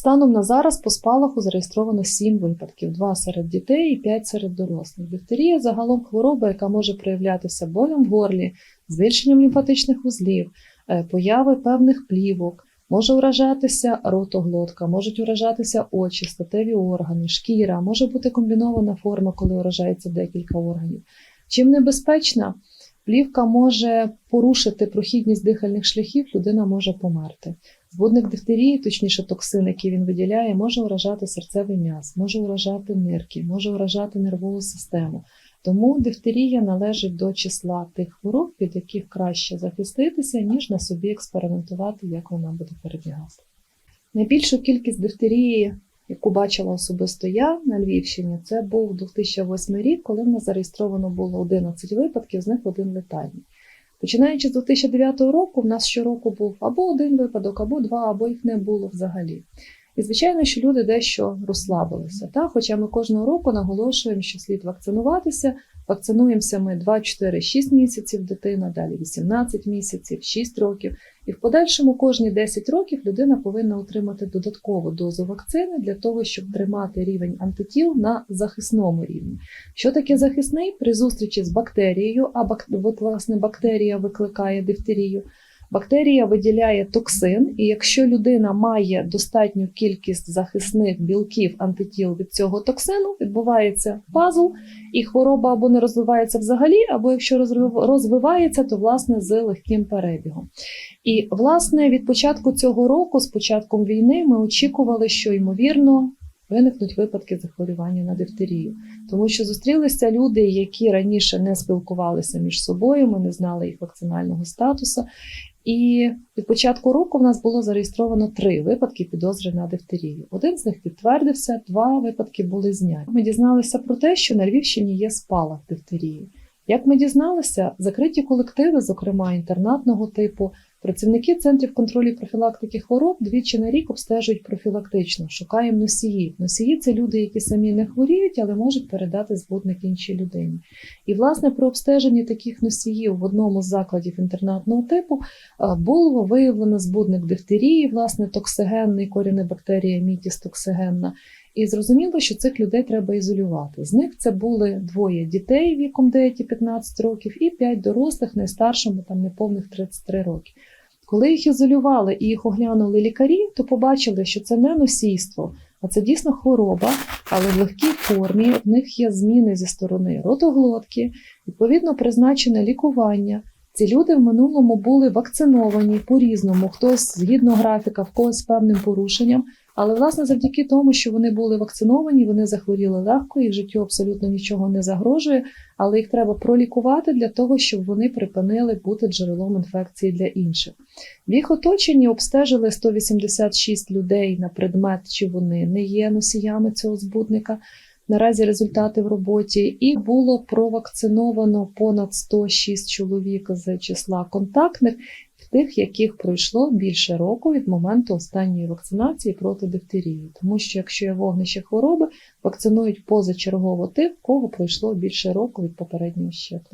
Станом на зараз по спалаху зареєстровано 7 випадків: 2 серед дітей і 5 серед дорослих. Дифтерія загалом хвороба, яка може проявлятися болем в горлі, збільшенням лімфатичних вузлів, е, появи певних плівок. Може уражатися ротоглотка, можуть уражатися очі, статеві органи, шкіра, може бути комбінована форма, коли уражається декілька органів. Чим небезпечна, плівка може порушити прохідність дихальних шляхів, людина може померти. Збудник дифтерії, точніше токсин, який він виділяє, може уражати серцевий м'яз, може уражати нирки, може уражати нервову систему. Тому дифтерія належить до числа тих хвороб, від яких краще захиститися, ніж на собі експериментувати, як вона буде перебігати. Найбільшу кількість дифтерії, яку бачила особисто я на Львівщині, це був 2008 рік, коли в нас зареєстровано було 11 випадків, з них один летальний. Починаючи з 2009 року, в нас щороку був або один випадок, або два, або їх не було взагалі. І звичайно, що люди дещо розслабилися. Та? Хоча ми кожного року наголошуємо, що слід вакцинуватися. Вакцинуємося ми 2, 4, 6 місяців дитина, далі 18 місяців, 6 років. І в подальшому кожні 10 років людина повинна отримати додаткову дозу вакцини для того, щоб тримати рівень антитіл на захисному рівні. Що таке захисний? При зустрічі з бактерією, а бак... власне бактерія викликає дифтерію. Бактерія виділяє токсин, і якщо людина має достатню кількість захисних білків антитіл від цього токсину, відбувається пазл, і хвороба або не розвивається взагалі, або якщо розвивається, то власне з легким перебігом. І власне від початку цього року, з початком війни, ми очікували, що ймовірно виникнуть випадки захворювання на дифтерію, тому що зустрілися люди, які раніше не спілкувалися між собою, ми не знали їх вакцинального статусу. І від початку року в нас було зареєстровано три випадки підозри на дифтерію. Один з них підтвердився, два випадки були зняті. Ми дізналися про те, що на Львівщині є спалах дифтерії. Як ми дізналися, закриті колективи, зокрема інтернатного типу, працівники центрів контролю профілактики хвороб двічі на рік обстежують профілактично, шукаємо носіїв. Носії це люди, які самі не хворіють, але можуть передати збудник іншій людині. І, власне, при обстеженні таких носіїв в одному з закладів інтернатного типу було виявлено збудник дифтерії, власне, токсигенний корінебактерія мітіс токсигенна. І зрозуміло, що цих людей треба ізолювати. З них це були двоє дітей віком 9-15 років і 5 дорослих, найстаршому там неповних 33 роки. Коли їх ізолювали і їх оглянули лікарі, то побачили, що це не носійство, а це дійсно хвороба, але в легкій формі в них є зміни зі сторони ротоглотки, відповідно призначене лікування. Ці люди в минулому були вакциновані по-різному, хтось згідно графіка, в когось з певним порушенням. Але власне завдяки тому, що вони були вакциновані, вони захворіли легко, їх життю абсолютно нічого не загрожує, але їх треба пролікувати для того, щоб вони припинили бути джерелом інфекції для інших. В їх оточенні обстежили 186 людей на предмет, чи вони не є носіями цього збудника. Наразі результати в роботі, і було провакциновано понад 106 чоловік з числа контактних, тих, яких пройшло більше року від моменту останньої вакцинації проти дифтерії. Тому що якщо є вогнище хвороби, вакцинують позачергово тих, кого пройшло більше року від попереднього щеплення.